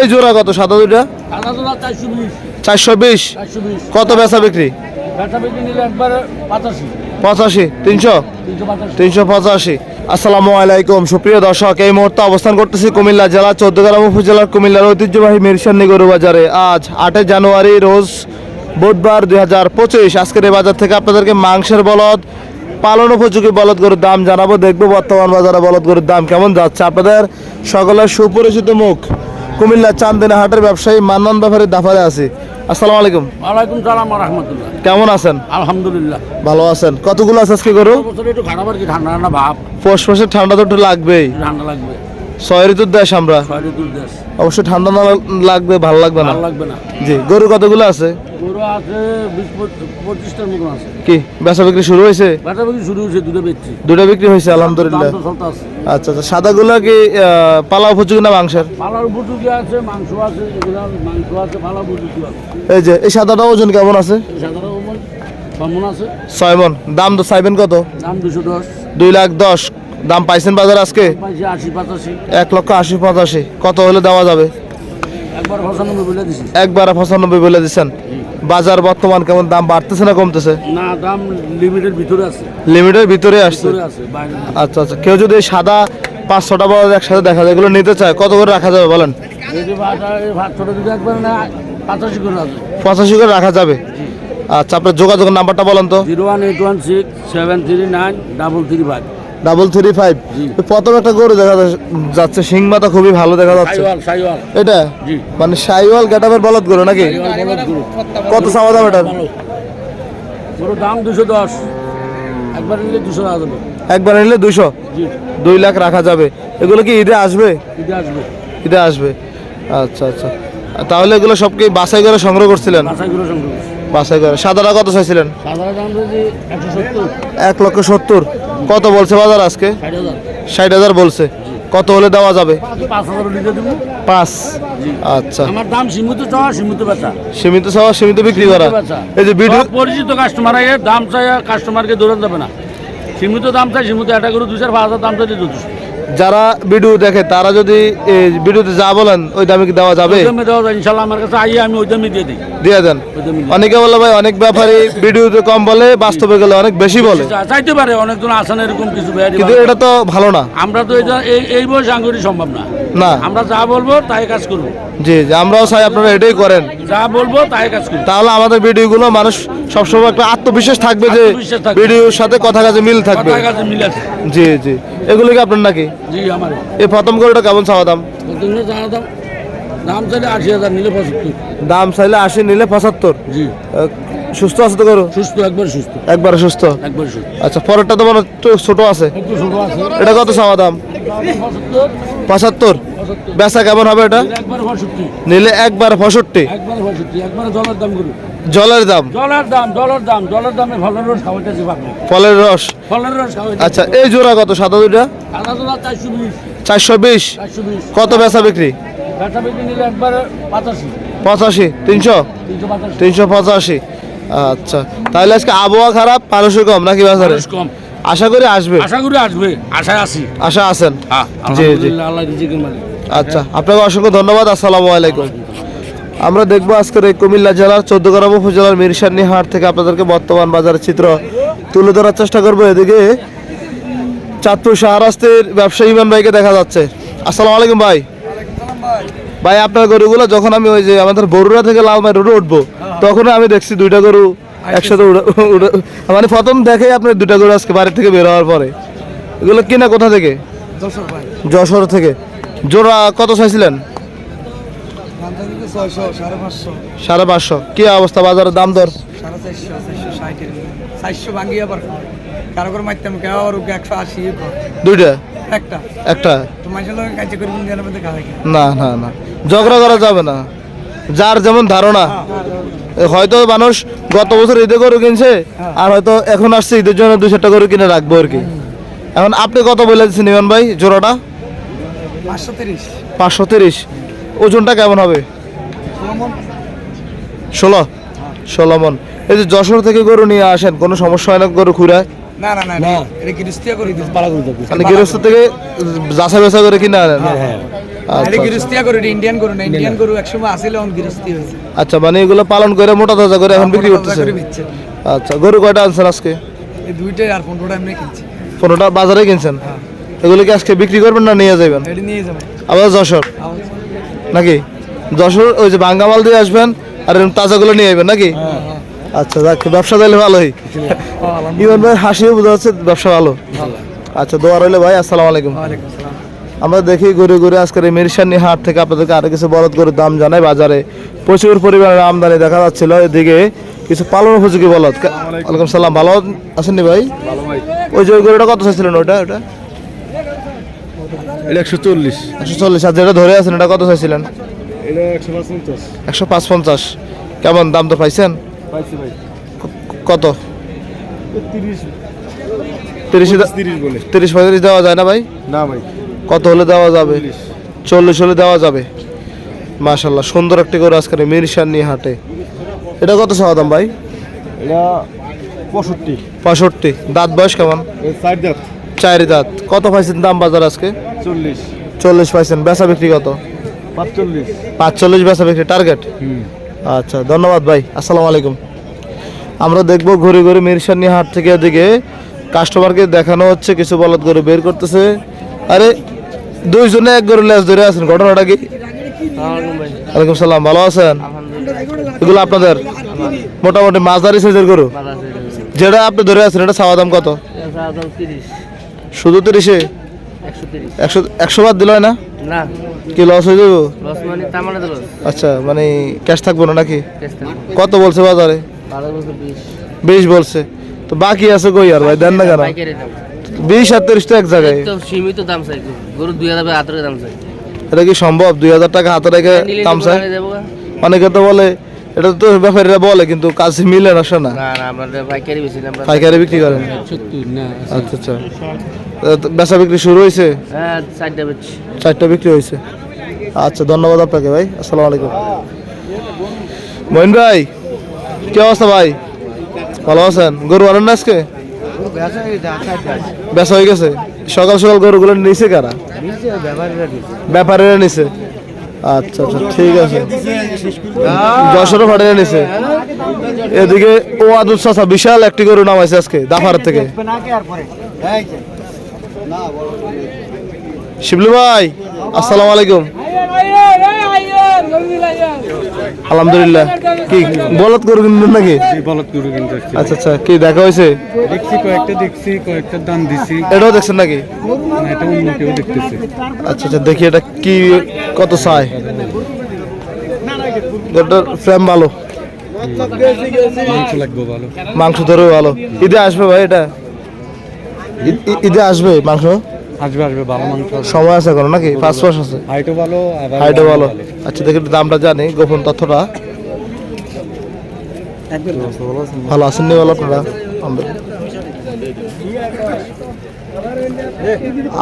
এই জোড়া কত? সাদা দুইটা? চারশো বিশ। কত বেচা বিক্রি? পাঁচাশি। তিনশো? তিনশো পাঁচাশি। আসসালামু আলাইকুম। সুপ্রিয় দর্শক এই মুহূর্তে অবস্থান করতেছি কুমিল্লা জেলা চৌদ্দগ্রাম উপজেলার কুমিল্লার ঐতিহ্যবাহী মিরসান্নি গরু বাজারে। আজ আটই জানুয়ারি রোজ বুধবার দুই হাজার পঁচিশ। আজকের এই বাজার থেকে আপনাদেরকে মাংসের বলদ পালন উপযোগী বলদ গরুর দাম জানাব। দেখব বর্তমান বাজারে বলদ গরুর দাম কেমন যাচ্ছে। আপনাদের সকলের সুপরিচিত মুখ কুমিল্লা চান্দিনা হাটের ব্যবসায়ী মান্নান ব্যাপারীর দাফারে আছি। আসসালামু আলাইকুম। ওয়ালাইকুম সালাম রহমতুল্লাহ। কেমন আছেন? আলহামদুলিল্লাহ। ভালো আছেন। কতগুলো আছে আজকে গরু? বছর একটু খারাপ আর কি ঠান্ডা ঠান্ডা ভাব। পোষ মাসে ঠান্ডা তো একটু লাগবেই। ঠান্ডা লাগবে। ছয় ঋতুর দেশ আমরা। ছয় ঋতুর দেশ। অবশ্যই ঠান্ডা না লাগবে ভালো লাগবে না। ভালো লাগবে না। জি গরু কতগুলো আছে? গরু আছে বিশ পঁচ- পঁচিশটার মতন আছে। কি বেচা বিক্রি শুরু হয়েছে? ব্যবসা বিক্রি শুরু হয়েছে দুটো বেচছি। দুটো বিক্রি হয়েছে আলহামদুলিল্লাহ। চলতে আছে। আচ্ছা আচ্ছা সাদাগুলো কি পালা উপযোগী না মাংসের? পালার বুটুকি আছে মাংস আছে মাংস আছে পালা বুটুকি আছে। এই যে এই সাদাটা ওজন কেমন আছে? কেমন আছে। ছয় মন। দাম তো চাইবেন কত? দাম দুশো দশ। দুই লাখ দশ। দাম পাইছেন বাজার আজকে? এক লক্ষ আশি পঁচাশি। কত হলে দেওয়া যাবে? একবার পঁচানব্বই বলে দিচ্ছেন বাজার বর্তমান কেমন দাম বাড়তেছে না কমতেছে? না দাম লিমিটের ভিতরে আছে। লিমিটের ভিতরে আসছে। আচ্ছা আচ্ছা। কেউ যদি সাদা পাঁচ ছটা বড় একসাথে দেখা যায় এগুলো নিতে চায় কত করে রাখা যাবে বলেন? পঁচাশি করে আছে পঁচাশি করে রাখা যাবে? আচ্ছা আপনার যোগাযোগের নাম্বারটা বলেন তো। Zero one eight one six seven three nine double three five. Double three five. প্রথম একটা গরু দেখা যাচ্ছে শিং মাথা খুবই ভালো দেখা যাচ্ছে। এটা? মানে সাইওয়াল গেটাপের বলদ গরু নাকি? কত চাওয়া দাম এটার? গরুর দাম দুশো দশ। একবার নিলে দুশো টাকা দেবে একবার নিলে দুশো? দুই লাখ রাখা যাবে। এগুলো কি ঈদে আসবে? ঈদে আসবে। ঈদে আসবে। আচ্ছা আচ্ছা। তাহলে এগুলো সব কি বাছাই করে সংগ্রহ করছিলেন? বাছাই করে সাদাটা কত চাইছিলেন? এক লক্ষ সত্তর। কত বলছে বাজার আজকে? ষাট হাজার বলছে। কত হলে দেওয়া যাবে? পাঁচ হাজার পাঁচ। আচ্ছা। আমার দাম সীমিত চাওয়া সীমিত বেচা। সীমিত চাওয়া সীমিত বিক্রি করা। এই যে ভিডিও পরিচিত কাস্টমার দাম চাই কাস্টমারকে দৌড়ান যাবে না। সীমিত দাম চাই সীমিত একটা করে দুশো পাঁচ হাজার দাম চাই দুশো। যারা ভিডিও দেখে তারা যদি এই ভিডিওতে যা বলেন ওই দামে কি দেওয়া যাবে? ইনশাল্লাহ আমার কাছে আইয়ে আমি ওই দামে দিয়ে দিই। দিয়ে দেন। অনেকে বলে ভাই অনেক ব্যাপারে ভিডিওতে কম বলে বাস্তবে গেলে অনেক বেশি বলে। চাইতে পারে অনেকজন আসেন এরকম কিছু কিন্তু এটা তো ভালো না। আমরা তো এটা এই বয়সে বয়স আঙ্গুরি সম্ভব না। না। আমরা যা বলব তাই কাজ করব। জি জি আমরাও চাই আপনারা এটাই করেন। যা বলব তাই কাজ করব। তাহলে আমাদের ভিডিওগুলো মানুষ সবসময় একটা আত্মবিশ্বাস থাকবে যে আত্মবিশ্বাস থাকবে। ভিডিওর সাথে কথা কাজে মিল থাকবে। কথা কাজে মিল আছে। জি জি। এগুলো কি আপনার নাকি? জি আমার এই প্রথম গরুটা কেমন চাওয়া দাম? জানা দাম দাম চাইলে আশি হাজার নিলে পঁচাত্তর। দাম চাইলে আশি নিলে পঁচাত্তর। জি। আহ, সুস্থ আছে তো গরু? সুস্থ একবার সুস্থ। একবারে সুস্থ? একবার সুস্থ। আচ্ছা পরেরটা তো মনে ছোট আছে। একটু ছোট আছে। এটা কত চাওয়া দাম? পঁচাত্তর। বেচা কেমন হবে এটা? নিলে একবার পঁয়ষট্টি। জলের দাম জলের দাম? জলের দাম জলের দামে ফলের রস খাওয়াইতেছি ফলের রস? ফলের রস আচ্ছা এই জোড়া কত? সাদা দুইটা? তোলা চারশো বিশ। চারশো বিশ? কত বেচা বিক্রি? ব্যবসা বিক্রি নিলে একবার পাঁচাশি। পঁচাশি? তিনশো? তিনশো পাঁচাশি। তিনশো পঁচাশি। আচ্ছা তাহলে আজকে আবহাওয়া খারাপ মানুষের কম নাকি বাজারে? কম। আশা করি আসবে? আশা করি আসবে আশায় আসি আশা আছেন? হ্যাঁ জি জি। আল্লাহ রিজিকের মালিক আচ্ছা আপনাকে অসংখ্য ধন্যবাদ আসসালামু আলাইকুম। আমরা দেখব আজকের এই কুমিল্লা জেলার চৌদ্দগ্রাম উপজেলার মিরসানি হাট থেকে আপনাদেরকে বর্তমান বাজারের চিত্র তুলে ধরার চেষ্টা করব। এদিকে চাঁদপুর শাহরাস্তের ব্যবসায়ী ইমান ভাইকে দেখা যাচ্ছে। আসসালামু আলাইকুম ভাই। ভাই আপনার গরুগুলো যখন আমি ওই যে আমাদের বরুড়া থেকে লালমাই রোডে উঠবো তখন আমি দেখছি দুইটা গরু একসাথে মানে প্রথম দেখে আপনার দুইটা গরু আজকে বাড়ি থেকে বের হওয়ার পরে। এগুলো কিনা কোথা থেকে? যশোর থেকে। জোড়া কত চাইছিলেন? সাড়ে পাঁচশো। কি অবস্থা বাজারের দাম দর? দুইটা? একটা। একটা? না না না। ঝগড়া করা যাবে না। যার যেমন ধারণা। এ হয়তো মানুষ গত বছর ঈদে গরু কিনছে আর হয়তো এখন আসছে ঈদের জন্য দুই চারটা গরু কিনে রাখব আর কি। এখন আপনি কত বলে দিচ্ছেন ইমান ভাই জোড়াটা? পাঁচশো তিরিশ। পাঁচশো তিরিশ। ওজনটা কেমন হবে? ষোলো ষোলো? মন। এই যে যশোর থেকে গরু নিয়ে আসেন কোনো সমস্যা হয় না গরু খুঁড়ায়? না না না না এটা গৃহস্থিয়া করে দিস পালা করে দেবো মানে গৃহস্থ থেকে যাচা বেচা করে কিনে আনেন? এটা গৃহস্থিয়া গরু ইন্ডিয়ান গরু না ইন্ডিয়ান গরু একসময় আসিল এখন গৃহস্থি হয়েছে। আচ্ছা মানে এগুলো পালন করে মোটা তাজা করে এখন বিক্রি করতেছে আচ্ছা গরু কয়টা আনছেন আজকে? এই দুইটাই আর পনেরোটা এমনি কিনছি। পনেরোটা বাজারে কিনছেন? হ্যাঁ। এগুলো কি আজকে বিক্রি করবেন না নিয়ে যাবেন? নিয়ে আবার যশোর? নাকি? যশোর ওই যে বাঙ্গামাল দিয়ে আসবেন আর তাজাগুলো নিয়ে যাবেন নাকি? আচ্ছা যাক ব্যবসা তাহলে ভালোই। ইমন ভাই হাসিও বোঝা যাচ্ছে ব্যবসা ভালো। আচ্ছা দোয়া রইলে ভাই আসসালামু আলাইকুম। ওয়ালাইকুম আসসালাম। আমরা দেখি ঘুরে ঘুরে আজকের এই মেরিসানি হাট থেকে আপনাদেরকে আরও কিছু বলদ গরুর দাম জানাই। বাজারে প্রচুর পরিমাণের আমদানি দেখা যাচ্ছিল। এদিকে কিছু পালন উপযোগী বলদ। ওয়ালাইকুম সালাম। ভালো আছেননি ভাই? ওই যে ওই গরুটা কত চাইছিলেন ওটা? ওটা? একশো চল্লিশ। একশো চল্লিশ। আর যেটা ধরে আছেন এটা কত চাইছিলেন একশো পাঁচ পঞ্চাশ কেমন দাম তো পাইছেন? কত? তিরিশ। তিরিশ পঁয়ত্রিশ দেওয়া যায় না ভাই? না ভাই। কত হলে দেওয়া যাবে? চল্লিশ। হলে দেওয়া যাবে? মাশাল্লাহ সুন্দর একটি গরু আজকের মিরসানি হাটে। এটা কত চাওয়া দাম ভাই? এটা পঁয়ষট্টি। পঁয়ষট্টি। দাঁত বয়স কেমন? সাইড দাঁত। চারি দাঁত। কত পাইছেন দাম বাজার আজকে? চল্লিশ। চল্লিশ পাইছেন। বেচা বিক্রি কত? পাঁচচল্লিশ। পাঁচচল্লিশ বেচা বিক্রি টার্গেট? হুম। আচ্ছা ধন্যবাদ ভাই। আসসালামু আলাইকুম। আমরা দেখব ঘুরে ঘুরে মিরসানি হাট থেকে এদিকে কাস্টমারকে দেখানো হচ্ছে কিছু বলদ গরু বের করতেছে। আরে দুইজনে এক গরু লেজ ধরে আছেন ঘটনাটা কি? ওয়ালাইকুম সালাম ভালো আছেন? এগুলো আপনাদের? মোটামুটি মাঝারি সাইজের গরু? যেটা আপনি ধরে আছেন এটা চাওয়া দাম কত? শুধু তিরিশে? একশো একশো বাদ দিল না? কি লস হয়ে যাব? আচ্ছা মানে ক্যাশ থাকব না নাকি? কত বলছে বাজারে? বিশ বলছে। তো বাকি আছে কই আর ভাই? দেন না কেন? বিশ আর তিরিশ এক জায়গায়। তো সীমিত দাম চাই। গরু। গরু দুই হাজার হাতের দাম চাই। এটা কি সম্ভব? দুই হাজার টাকা হাতে রেখে দাম চাই। অনেকে তো বলে এটা তো ব্যাপারীরা বলে কিন্তু কাছে মিলে না শোনা। না না আমরা পাইকারি বেশি না পাইকারি বিক্রি করেন? আচ্ছা আচ্ছা। বেচা বিক্রি শুরু হয়েছে? হ্যাঁ চারটা বিক্রি হয়েছে। আচ্ছা ধন্যবাদ আপনাকে ভাই। আসসালামু আলাইকুম। মহিন ভাই কি অবস্থা ভাই? ভালো আছেন? গরু আনেন না আজকে? বেচা হয়ে গেছে? সকাল সকাল গরুগুলো নিছে কারা? ব্যাপারীরা নিছে। আচ্ছা আচ্ছা ঠিক আছে। যশোরও ফাটিয়ে নিছে। এদিকে ও আদুর চাচা বিশাল একটি গরু নামাইছে আজকে, দাফার থেকে। শিবলু ভাই, আসসালামু আলাইকুম। আলহামদুলিল্লাহ। কি বলত গরু কিনবেন নাকি? বলত গরু কিনতে আচ্ছা আচ্ছা কি দেখা হয়েছে? দেখছি কয়েকটা দেখছি কয়েকটা দাম দিছি। এটাও দেখছেন নাকি? এটা অন্য কেউ দেখতেছে। আচ্ছা আচ্ছা দেখি এটা কি কত চাই গরুটার ফ্রেম ভালো। মাংস লাগবে ভালো। মাংস ধরেও ভালো। ঈদে আসবে ভাই এটা? ঈদে আসবে মাংস? আসবে আসবে ভালো মাংস সময় আছে এখন নাকি? পাঁচ মাস। আছে? হাইটও ভালো হাইটও ভালো। আচ্ছা দেখি দামটা জানি গোপন তথ্যটা। ভালো আছেন নি ভালো আপনারা?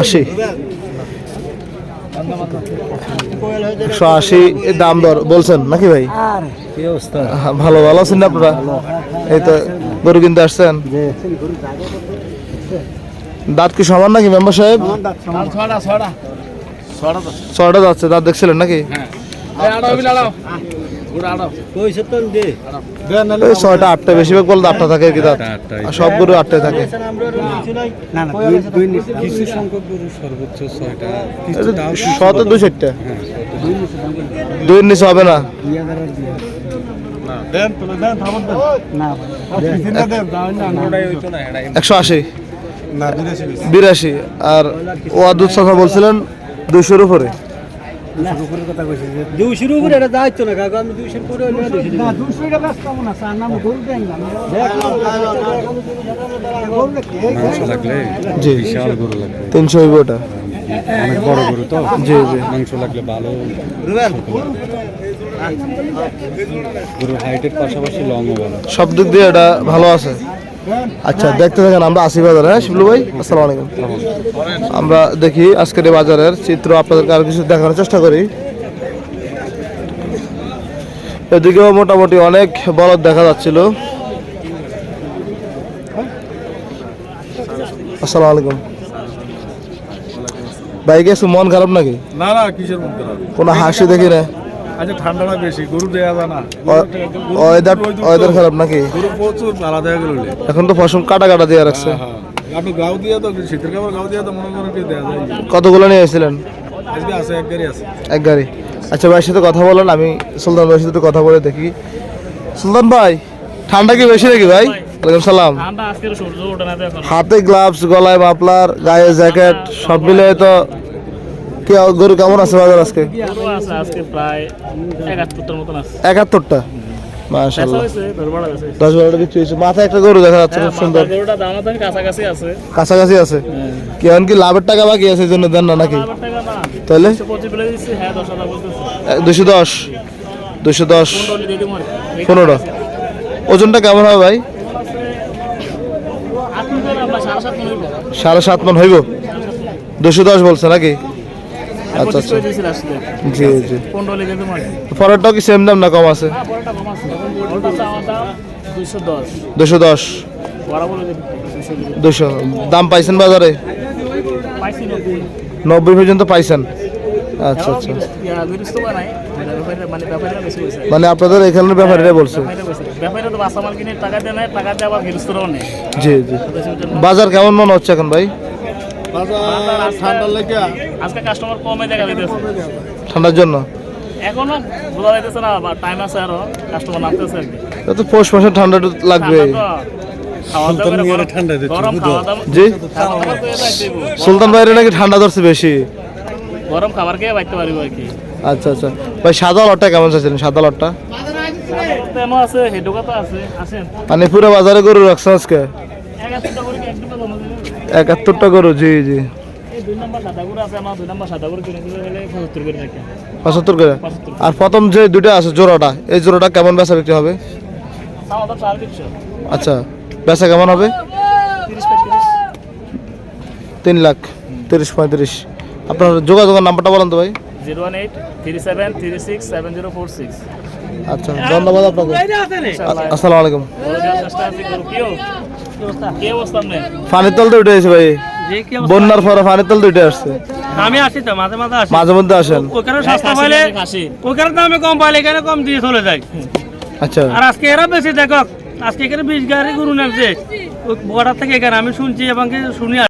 আশি। একশো আশি দাম দর বলছেন নাকি ভাই? কি অবস্থা? ভালো ভালো আছেন না আপনারা? এই তো গরু কিনতে আসছেন। দাঁত কি সমান নাকি মেম্বার সাহেব ছড়া ছড়া ছড়া তো ছয়টা যাচ্ছে দাঁত দেখছিলেন নাকি ছয়টা আটটা বেশিরভাগ বলতে আটটা থাকে আর কি দাঁত আর সব গরু আটটায় থাকে না না কিছু সংখ্যক গরু সর্বোচ্চ ছয়টা কিছু এটা তাও শত দুই চারটা দুইয়ের নিচে হবে না একশো আশি বিরাশি আর ও দুধ কথা বলছিলেন দুইশোর উপরে তিনশো হইব ওটা অনেক বড় গরু তো। জি জি। মাংস লাগলে ভালো। গরু হাইটের পাশাপাশি লংও ভালো। সব দিক দিয়ে এটা ভালো আছে। আচ্ছা দেখতে থাকেন আমরা আসি বাজারে হ্যাঁ শিবলু ভাই? আসসালামু আলাইকুম। আমরা দেখি আজকের এই বাজারের চিত্র আপনাদেরকে আরও কিছু দেখানোর চেষ্টা করি। এদিকেও মোটামুটি অনেক বলদ দেখা যাচ্ছিল। আসসালামু আলাইকুম। বাইকে আছে মন খারাপ নাকি? না না কিসের মন খারাপ? কোনো হাসি দেখি না? আচ্ছা ঠান্ডাটা বেশি গরু দেয়া যায় না। ওয়েদার ওয়েদার খারাপ নাকি? গরু প্রচুর ভাড়া দেওয়া গেল এখন তো ফসল কাটা কাটা দিয়ে রাখছে। হ্যাঁ আপনি গাও দিয়ে তো শীতের কাপড় গাও দিয়ে তো মনে করেন কি দেওয়া যায় কতগুলো নিয়ে এসেছিলেন আজকে আছে এক গাড়ি আছে। এক গাড়ি। আচ্ছা ভাইয়ের সাথে কথা বলেন আমি সুলতান ভাইয়ের সাথে কথা বলে দেখি। সুলতান ভাই ঠান্ডা কি বেশি নাকি ভাই? ওয়ালাইকুম সালাম। ঠান্ডা না হাতে গ্লাভস গলায় মাফলার গায়ে জ্যাকেট সব মিলে তো কি গরু কেমন আছে বাজার আজকে? আজকে প্রায় একাত্তরটার মতন আছে। একাত্তরটা? দশ বারোটা বিক্রি হয়েছে। মাথায় একটা গরু দেখা যাচ্ছে খুব সুন্দর। গরুটা দাম দাম কাছাকাছি আছে। কাছাকাছি আছে? কি কি লাভের টাকা বাকি আছে জন্য দেন না নাকি? তাহলে? হ্যাঁ দশ দুশো দশ। দুশো পনেরো ওজনটা কেমন হবে ভাই? মনে সাড়ে সাত মন হইব? দুশো দশ বলছে নাকি? আচ্ছা আচ্ছা। জি জি। পরেরটাও কি সেম দাম না কম আছে? হ্যাঁ দশ। দুশো। দশ। দাম পাইছেন বাজারে? নব্বই। পর্যন্ত পাইছেন? আচ্ছা আচ্ছা। মানে হয়েছে মানে আপনাদের এখানের ব্যাপারীরা বলছে। জি জি। বাজার কেমন মনে হচ্ছে এখন ভাই? ঠান্ডার লেগে আজকে কাস্টমার কমে দেখা দিতেছে ঠান্ডার জন্য? এখনও বোঝা যাইতেছে না টাইম আছে আরও কাস্টমার নামতেছে আর কি। তো পৌষ মাসে ঠান্ডা লাগবে জি। সুলতান ভাইয়ের নাকি ঠান্ডা ধরছে বেশি? গরম খাবার খেয়ে বাইতে পারিব আর কি। আচ্ছা আচ্ছা। ভাই সাদা লটটা কেমন চাইছিলেন সাদা লটটা? আছে আছে আসেন। মানে পুরো বাজারে গরু রাখছেন আজকে? একাত্তরটা গরু জি জি। পঁচাত্তর করে আর প্রথম যে দুটো আছে জোড়াটা এই জোড়াটা কেমন বেচা বিক্রি হবে? আচ্ছা বেচা কেমন হবে? তিন লাখ তিরিশ পঁয়ত্রিশ। আপনার যোগাযোগের নাম্বারটা বলেন তো ভাই। Zero one eight three seven three six seven zero four six. আচ্ছা ধন্যবাদ আপনাকে। আসসালামু আলাইকুম। পানির তল তো উঠে আছে ভাই বন্যার পরে পানির তল তো উঠে আসছে। আমি আসি তো মাঝে মাঝে আসি। মাঝে মধ্যে আসেন। ওখানে সস্তা পাইলে ওখানে দামে কম পাইলে এখানে কম দিয়ে চলে যায়। আচ্ছা। আর আজকে এরা বেশি দেখো। আজকে এখানে বিশ গাড়ি গরু নামছে। বর্ডার থেকে এখানে আমি শুনছি এবং কি শুনি